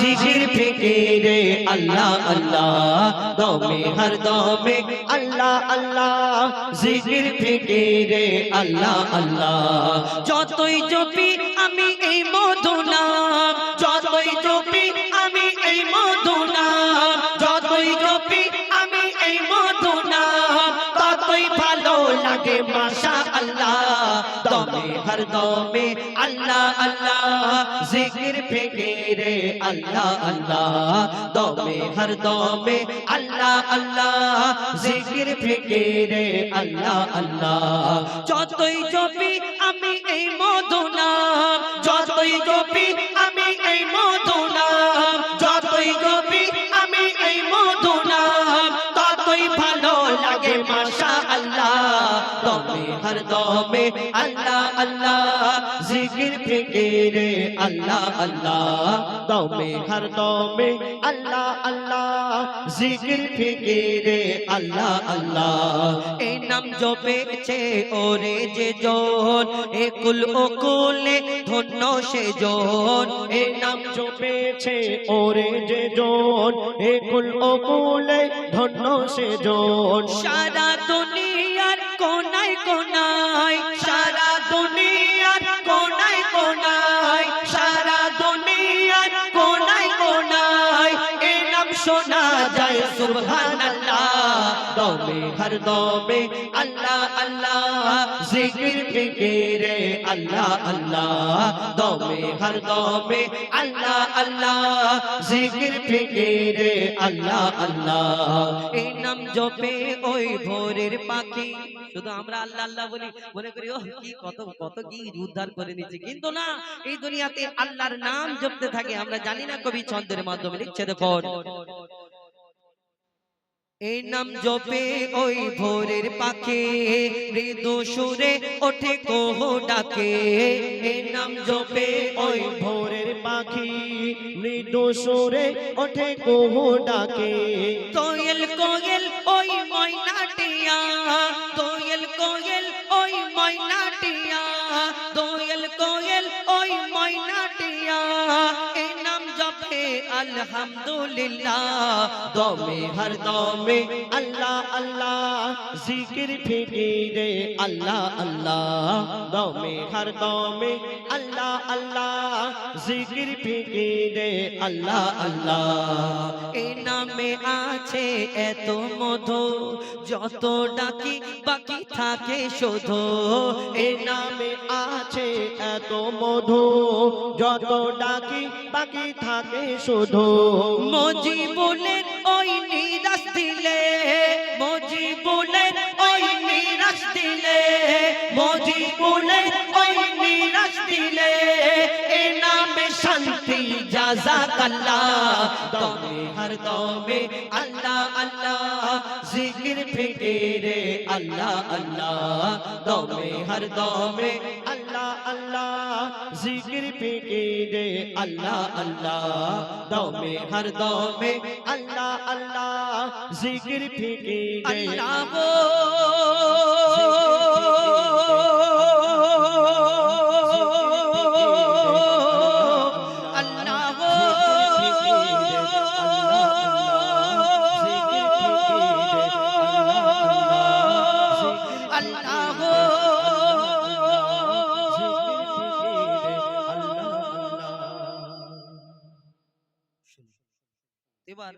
জিকির ফিকিরে আল্লাহ আল্লাহ, দমে, হর দমে, আল্লাহ আল্লাহ। জিকির ফিকিরে আল্লাহ আল্লাহ। যতই জপি আমি এই মধু নাম যতই জপি আমি এই মধু নাম যতই জপি আমি এই মধু নাম ততই ভালো লাগে আল্লাহ দমে হর দমে আল্লাহ আল্লাহ জিকির ফিকিরে আল্লাহ আল্লাহ দমে হর দমে আল্লাহ আল্লাহ জিকির ফিকিরে আল্লাহ আল্লাহ যতই জপি আমি এই নাম যতই জপি আমি এই মধু দমে হর দমে আল্লাহ আল্লাহ জিকির ফিকিরে আল্লাহ আল্লাহ দমে হর দমে আল্লাহ আল্লাহ জিকির ফিকিরে আল্লাহ আল্লাহ এই নাম জপেছে ওরে যে জন একুল ওকুলে ধন্য সে জন এই নাম জপেছে ওরে যে জন একুল ওকুলে ধন্য সে জন দুনিয়ার কোনায় কোনায় শোনা যায়, সুবহানাল্লাহ। দমে, হর দমে, আল্লাহ আল্লাহ। জিকির ফিকিরে, আল্লাহ আল্লাহ। দমে, হর দমে, আল্লাহ আল্লাহ। জিকির ফিকিরে, আল্লাহ আল্লাহ। এই নাম জপে ওই ভোরের পাখি। শুধু আমরা আল্লাহ আল্লাহ বলি, মনে করি ও কি কত কত কি উদ্ধার করে নিচ্ছে কিন্তু না, এই দুনিয়াতে আল্লাহর নাম জপতে থাকে, আমরা জানি না কবি ছন্দের মাধ্যমে লিখছে দেখুন। এই নাম জপে ওই ভোরের পাখে মৃদু সুরে ওঠে কোহ ডাকে। এই নাম জপে ওই ভোরের পাখি মৃদু সুরে ওঠে কোহ ডাকে। কোয়েল কোয়েল ওই ময়নাটিয়া আলহামদুলিল্লাহ দমে হর দমে, আল্লাহ আল্লাহ, জিকির ফিকিরে, আল্লাহ আল্লাহ, দমে হর দমে, আল্লাহ আল্লাহ, জিকির ফিকিরে, আল্লাহ আল্লাহ। এই নামে আছে এত মধু, যত ডাকি বাকি থাকে শুধু। এই নামে এত মধু, যত ডাকি, বাকি থাকে শুধু। মজিবুলের ওই নিরাশ দিলে, মজিবুলের ওই নিরাশ দিলে, মজিবুলের ওই নিরাশ দিলে, এ নামে শান্তি জাজাকাল্লাহ দমে হর দমে আল্লাহ আল্লাহ। জিকির ফিকিরে আল্লাহ আল্লাহ। দমে হর দমে আল্লাহ। আল্লাহ জিকির ফিকিরে আল্লাহ আল্লাহ। দমে হর দমে আল্লাহ আল্লাহ। জিকির ফিকিরে আল্লাহ আল্লাহ। এবার